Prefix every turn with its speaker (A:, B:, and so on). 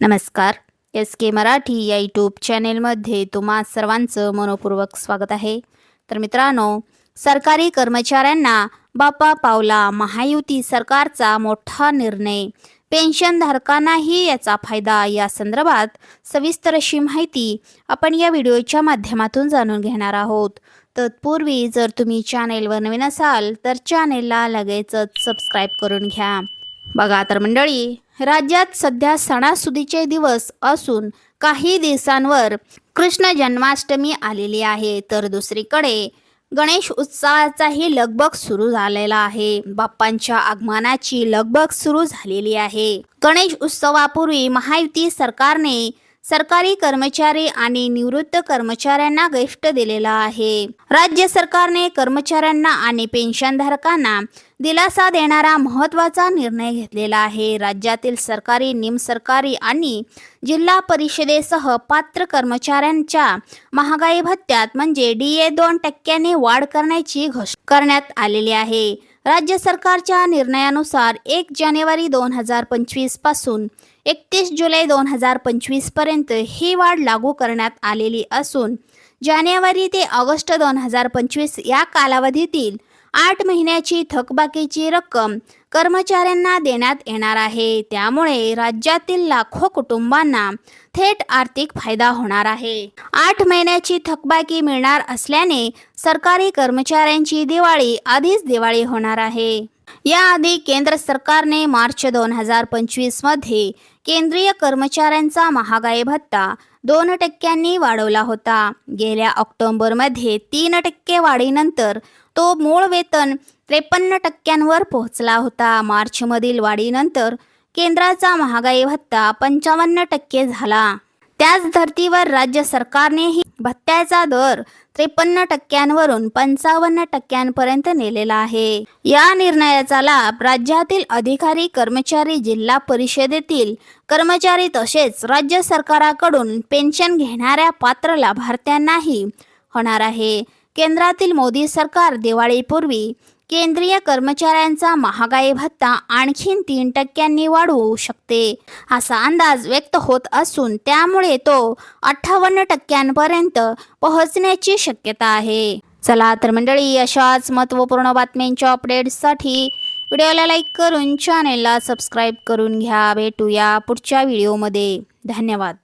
A: नमस्कार. एस के मराठी या यूट्यूब चॅनेलमध्ये तुम्हा सर्वांचं मनपूर्वक स्वागत आहे. तर मित्रांनो सरकारी कर्मचाऱ्यांना बापा पावला महायुती सरकारचा मोठा निर्णय. पेन्शनधारकांनाही याचा फायदा या संदर्भात सविस्तर अशी माहिती आपण या व्हिडिओच्या माध्यमातून जाणून घेणार आहोत. तत्पूर्वी जर तुम्ही चॅनेलवर नवीन असाल तर चॅनेलला लगेचच सबस्क्राईब करून घ्या. बघा तर मंडळी राज्यात सध्या सणासुदीचे दिवस असून काही दिवसांवर कृष्ण जन्माष्टमी आलेली आहे. तर दुसरीकडे गणेश उत्सवाचाही लगबग सुरू झालेला आहे. बाप्पांच्या आगमनाची लगबग सुरू झालेली आहे. गणेश उत्सवापूर्वी महायुती सरकारने सरकारी कर्मचारी आणि निवृत्त कर्मचाऱ्यांना गिफ्ट दिलेला आहे. राज्य सरकारने कर्मचाऱ्यांना आणि पेन्शनधारकांना दिलासा देणारा महत्त्वाचा निर्णय घेतलेला आहे. राज्यातील सरकारी निमसरकारी आणि जिल्हा परिषदेसह पात्र कर्मचाऱ्यांच्या महागाई भत्त्यात म्हणजे डी ए दोन टक्क्याने वाढ करण्याची घोषणा करण्यात आलेली आहे. राज्य सरकारच्या निर्णयानुसार एक जानेवारी दोन हजार पंचवीसपासून एकतीस जुलै दोन हजार पंचवीसपर्यंत ही वाढ लागू करण्यात आलेली असून जानेवारी ते ऑगस्ट दोन हजार पंचवीस या कालावधीतील आठ महिन्याची थकबाकीची रक्कम कर्मचाऱ्यांना देण्यात येणार आहे. त्यामुळे राज्यातील लाखो कुटुंबांना थेट आर्थिक फायदा होणार आहे. आठ महिन्याची थकबाकी मिळणार असल्याने सरकारी कर्मचाऱ्यांची दिवाळी आधीच दिवाळी होणार आहे. याआधी केंद्र सरकारने मार्च दोन हजार पंचवीसमध्ये केंद्रीय कर्मचाऱ्यांचा महागाई भत्ता दोन टक्क्यांनी वाढवला होता. गेल्या ऑक्टोबरमध्ये तीन टक्के वाढीनंतर तो मूळ वेतन त्रेपन्न टक्क्यांवर पोहोचला होता. मार्चमधील वाढीनंतर केंद्राचा महागाई भत्ता पंचावन्न टक्के झाला. त्याच धर्तीवर राज्य सरकारनेही भत्त्याचा दर त्रेपन्न टक्क्यांवरून पंचावन्न टक्क्यांपर्यंत नेलेला आहे. या निर्णयाचा लाभ राज्यातील अधिकारी कर्मचारी जिल्हा परिषदेतील कर्मचारी तसेच राज्य सरकाराकडून पेन्शन घेणाऱ्या पात्र लाभार्थ्यांनाही होणार आहे. केंद्रातील मोदी सरकार दिवाळीपूर्वी केंद्रीय कर्मचाऱ्यांचा महागाई भत्ता आणखीन तीन टक्क्यांनी वाढवू शकते असा अंदाज व्यक्त होत असून त्यामुळे तो अठ्ठावन्न टक्क्यांपर्यंत पोहोचण्याची शक्यता आहे. चला तर मंडळी अशाच महत्त्वपूर्ण बातम्यांच्या अपडेट्ससाठी व्हिडिओला लाईक करून चॅनेलला सबस्क्राईब करून घ्या. भेटूया पुढच्या व्हिडिओमध्ये. धन्यवाद.